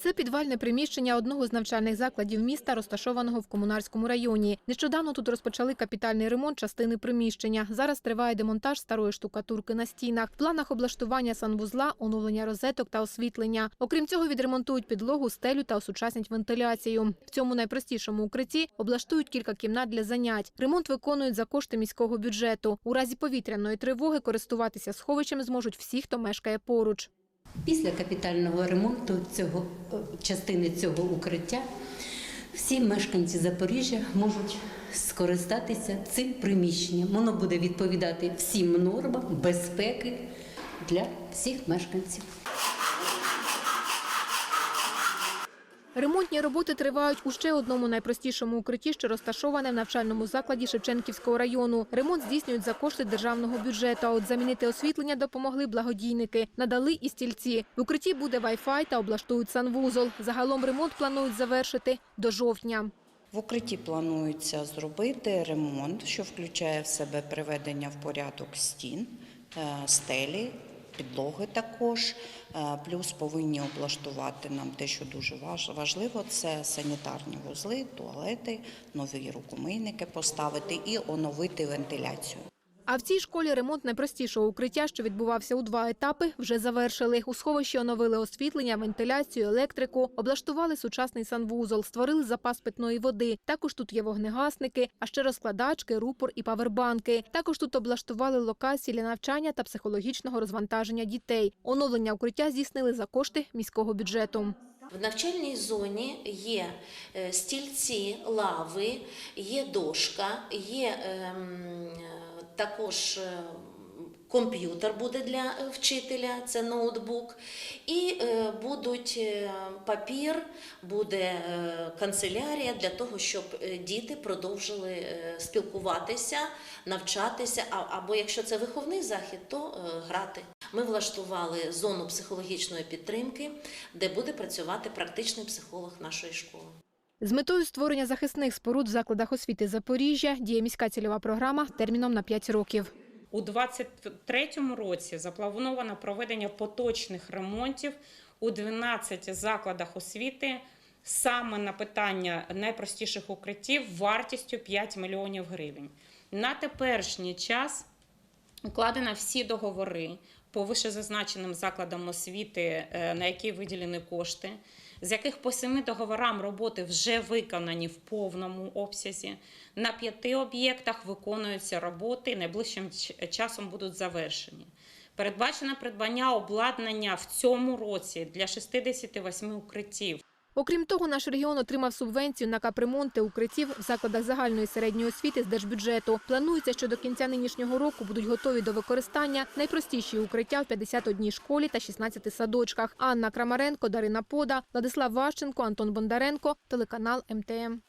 Це підвальне приміщення одного з навчальних закладів міста, розташованого в комунарському районі. Нещодавно тут розпочали капітальний ремонт частини приміщення. Зараз триває демонтаж старої штукатурки на стінах. В планах облаштування санвузла, оновлення розеток та освітлення. Окрім цього, відремонтують підлогу, стелю та осучаснять вентиляцію. В цьому найпростішому укритті облаштують кілька кімнат для занять. Ремонт виконують за кошти міського бюджету. У разі повітряної тривоги користуватися сховищем зможуть всі, хто мешкає поруч. Після капітального ремонту цього е, частини цього укриття всі мешканці Запоріжжя можуть скористатися цим приміщенням. Воно буде відповідати всім нормам безпеки для всіх мешканців. Ремонтні роботи тривають у ще одному найпростішому укритті, що розташоване в навчальному закладі Шевченківського району. Ремонт здійснюють за кошти державного бюджету. От замінити освітлення допомогли благодійники. Надали і стільці. В укритті буде вай-фай та облаштують санвузол. Загалом ремонт планують завершити до жовтня. В укритті планується зробити ремонт, що включає в себе приведення в порядок стін, е, стелі, підлоги також. Е, Плюс повинні облаштувати нам те, що дуже важливо, це санітарні вузли, туалети, нові рукомийники поставити і оновити вентиляцію. А в цій школі ремонт найпростішого укриття, що відбувався у два етапи, вже завершили. У сховищі оновили освітлення, вентиляцію, електрику, облаштували сучасний санвузол, створили запас питної води. Також тут є вогнегасники, а ще розкладачки, рупор і павербанки. Також тут облаштували локації для навчання та психологічного розвантаження дітей. Оновлення укриття здійснили за кошти міського бюджету. В навчальній зоні є е, стільці, лави, є дошка, є е, також е, комп'ютер буде для е, вчителя, це ноутбук, і е, будуть папір, буде канцелярія для того, щоб діти продовжили спілкуватися, навчатися, або якщо це виховний захід, то грати. Ми влаштували зону психологічної підтримки, де буде працювати практичний психолог нашої школи. З метою створення захисних споруд в закладах освіти Запоріжжя діє міська цільова програма терміном на 5 років. У 2023 році заплановано проведення поточних ремонтів у 12 закладах освіти саме на питання найпростіших укриттів вартістю 5 мільйонів гривень. На теперішній час укладено всі договори по вищезазначеним закладам освіти, е, на які виділені кошти, з яких по семи договорам роботи вже виконані в повному обсязі. На п'яти об'єктах виконуються роботи, найближчим часом будуть завершені. Передбачено придбання обладнання в цьому році для 68 укриттів. Окрім того, наш регіон отримав субвенцію на капремонти укриттів в закладах загальної середньої освіти з держбюджету. Планується, що до кінця нинішнього року будуть готові до використання найпростіші укриття в 51 школі та 16 садочках. Анна Крамаренко, Дарина Пода, Владислав Ващенко, Антон Бондаренко, телеканал МТМ.